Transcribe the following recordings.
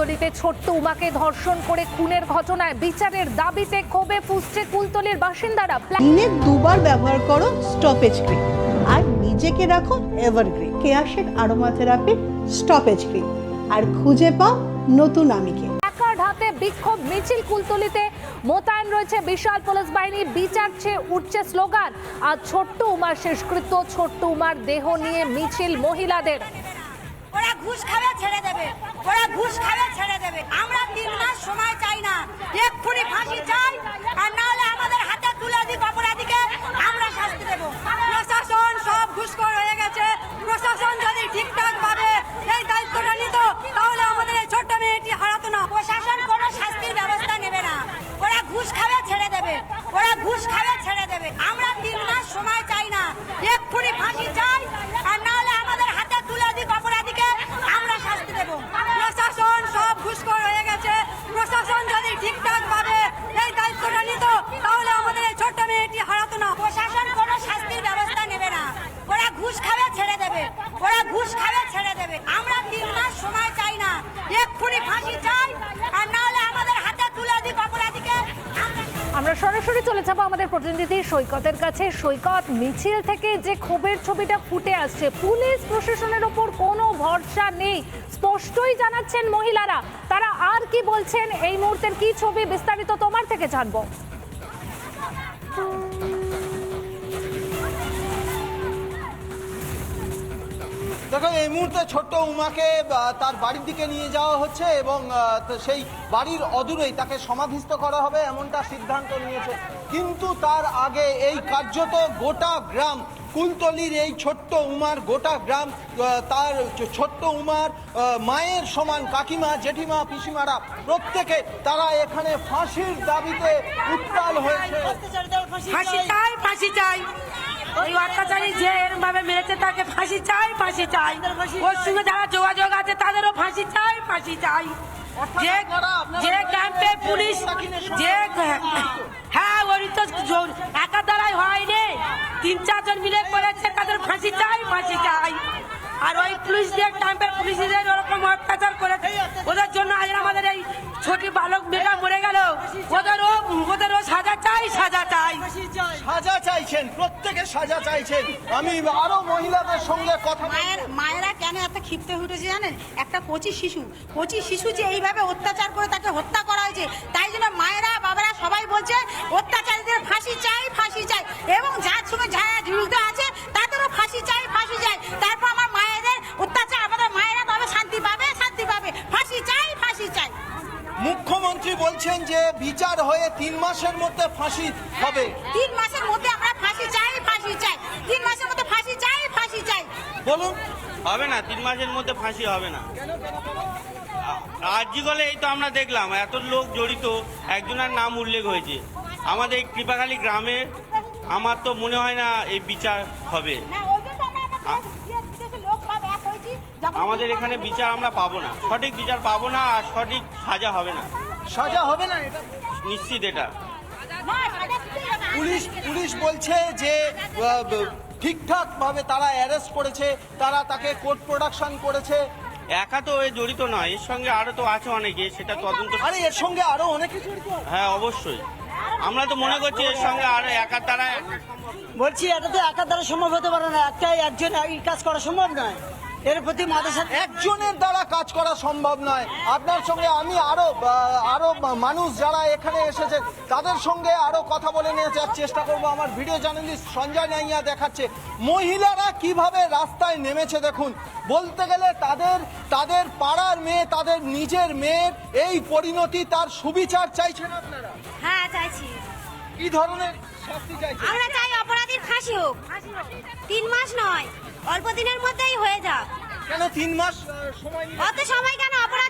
কুলতলিতে ছোট্ট উমাকে ধর্ষণ করে খুনের ঘটনায় বিচারের দাবিতে ক্ষোভে ফুসছে কুলতলির বাসিন্দারা। দিনে দুবার ব্যবহার করো স্টপেজ ক্রিম আর নিজেকে রাখো evergreen কেয়াশের aroma therapy stop age cream আর খুঁজে পাও নতুন আমিকে। হাতে বিক্ষোভ মিছিল কুলতলিতে। মোতায়েন রয়েছে বিশাল পুলিশ বাহিনী। বিচার চেয়ে উঠছে স্লোগান। আর ছোট্ট উমার শেষকৃত্য। ছোট্ট উমার দেহ নিয়ে মিছিল মহিলাদের। ওরা ঘুষ খাবে, ছেড়ে দেবে। ওরা ঘুষ খাবে, ছেড়ে দেবে। আমরা তিন মাস সময় চাই না। এক্ষুনি ফাঁসি চাই, আর না হলে আমাদের হাতে তুলে অপরাধীকে। আমরা শাস্তি প্রশাসন সব ঘুষখোর হয়ে গেছে। প্রশাসন যদি ঠিকঠাক ভাবে এই দায়িত্বটা নিত, তাহলে আমাদের এই ছোট্ট মেয়েটি হারাতো না। প্রশাসন কোনো শাস্তির ব্যবস্থা নেবে না। ওরা ঘুষ খাবে, ছেড়ে দেবে। ওরা ঘুষ খাবে, ছেড়ে দেবে। আমরা তিন মাস সময় চাই না এক্ষুনি ফাঁসি চাই আর না হলে আমাদের হাতে তুলে দিক অপরাধীকে আমরা শাস্তি দেবো প্রশাসন সব ঘুষখোর হয়ে গেছে প্রশাসন যদি ঠিকঠাক ভাবে এই দায়িত্বটা নিত তাহলে আমাদের এই ছোট্ট মেয়েটি হারাতো না প্রশাসন কোনো শাস্তির ব্যবস্থা নেবে না ওরা ঘুষ খাবে ছেড়ে দেবে ওরা ঘুষ খাবে ছেড়ে দেবে আমরা তিন মাস সময় চাই না। এক্ষুনি ফাঁসি চাই, আর না হলে আমাদের হাতে তুলে দিক অপরাধীকে আমরা সরাসরি চলে যাব আমাদের প্রতিনিধি সৈকতের কাছে। সৈকত, মিছিল থেকে যে ক্ষোভের ছবিটা ফুটে আসছে, পুলিশ প্রশাসনের ওপর কোনো ভরসা নেই। স্পষ্টই জানাচ্ছেন মহিলারা। তারা আর কি বলছেন? এই মুহূর্তের কি ছবি? বিস্তারিত তোমার থেকে জানব। দেখো এই মুহূর্তে ছোট্ট উমাকে তার বাড়ির দিকে নিয়ে যাওয়া হচ্ছে এবং সেই বাড়ির অদূরেই তাকে সমাধিস্থ করা হবে এমনটা সিদ্ধান্ত নিয়েছে। কিন্তু তার আগে এই কার্যত গোটা গ্রাম, কুলতলির এই ছোট্ট উমার গোটা গ্রাম তার ছোট্ট উমার মায়ের সমান কাকিমা, জেঠিমা, পিসিমারা, প্রত্যেকে তারা এখানে ফাঁসির দাবিতে উত্তাল হয়েছে। ফাঁসি চাই ফাঁসি চাই। ওই অত্যাচারী যে এরকম ভাবে মেরেছে তাকে ফাঁসি চাই ফাঁসি চাই। ওর সঙ্গে যারা যোগাযোগ আছে তাদেরও ফাঁসি চাই ফাঁসি চাই। যে যে ক্যাম্পে পুলিশ যে হ্যাঁ ওই তো একা দ্বারাই হয়নি। তিন চারজন মিলে করেছে তাদের ফাঁসি চাই ফাঁসি চাই। আর ওই পুলিশদের ক্যাম্পের পুলিশদের ওরকম অত্যাচার করেছে। ওদের জন্য আজ আমাদের এই ছোট বালক মেয়েটা মরে গেল। ওদেরও ওদেরও সাজা চাই সাজা চাই। সাজা চাইছেন প্রত্যেকে সাজা চাইছেন। আমি আরও মহিলাদের সঙ্গে কথা। মায়ের মায়েরা কেন এত ক্ষিপ্ত হয়ে উঠেছে জানেন? একটা কচি শিশু। কচি শিশু যে এইভাবে অত্যাচার করে তাকে হত্যা করা হয়েছে তাই জন্য মায়েরা বাবারা সবাই বলছে অত্যাচারীদের বলছেন যে বিচার হয়ে তিন মাসের মধ্যে ফাঁসি হবে। তিন মাসের মধ্যে আমরা ফাঁসি চাই ফাঁসি চাই। তিন মাসের মধ্যে ফাঁসি চাই ফাঁসি চাই। বলুন। হবে না তিন মাসের মধ্যে ফাঁসি হবে না। আর্জি গলে এই তো আমরা দেখলাম এত লোক জড়িত একজনের নাম উল্লেখ হয়েছে। আমাদের এই কৃপাখালী গ্রামের আমার তো মনে হয় না এই বিচার হবে। আমাদের এখানে বিচার আমরা পাবো না। সঠিক বিচার পাবো না আর সঠিক সাজা হবে না। সাজা হবে না এটা? নিশ্চিত এটা। পুলিশ পুলিশ বলছে যে ঠিকঠাক ভাবে তারা অ্যারেস্ট করেছে তারা তাকে কোর্ট প্রোডাকশন করেছে। একা তো এ জড়িত নয় এর সঙ্গে আরও তো আছে অনেকে সেটা তদন্ত আরে এর সঙ্গে আরও অনেকে জড়িত। হ্যাঁ অবশ্যই। আমরা তো মনে করছি এর সঙ্গে আরও একার দ্বারা বলছি এটা তো একার দ্বারা সম্ভব হতে পারে না একটাই একজন এই কাজ করা সম্ভব নয়। এর প্রতি মাদের একজনের দ্বারা কাজ করা সম্ভব নয়। আপনার সঙ্গে আমি আরও আরও মানুষ যারা এখানে এসেছে তাদের সঙ্গে আরও কথা বলে নিয়ে যাওয়ার চেষ্টা করব। আমার ভিডিও জার্নালিস্ট সঞ্জয় নাইয়া দেখাচ্ছে। মহিলারা কীভাবে রাস্তায় নেমেছে দেখুন। বলতে গেলে তাদের তাদের পাড়ার মেয়ে তাদের নিজের মেয়ের এই পরিণতি তার সুবিচার চাইছেন আপনারা? হ্যাঁ চাইছি। কি ধরনের শাস্তি চাইছেন? আমরা চাই অপরাধীর ফাঁসি হোক। তিন মাস নয় অল্প দিনের মধ্যেই হয়ে যাক। কেন তিন মাস? সময় অত সময় কেন অপরাধী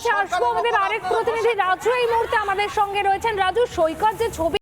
কাছে আসব আমাদের আরেক প্রতিনিধি রাজু এই মুহূর্তে আমাদের সঙ্গে রয়েছেন। রাজু, সৈকত যে ছবি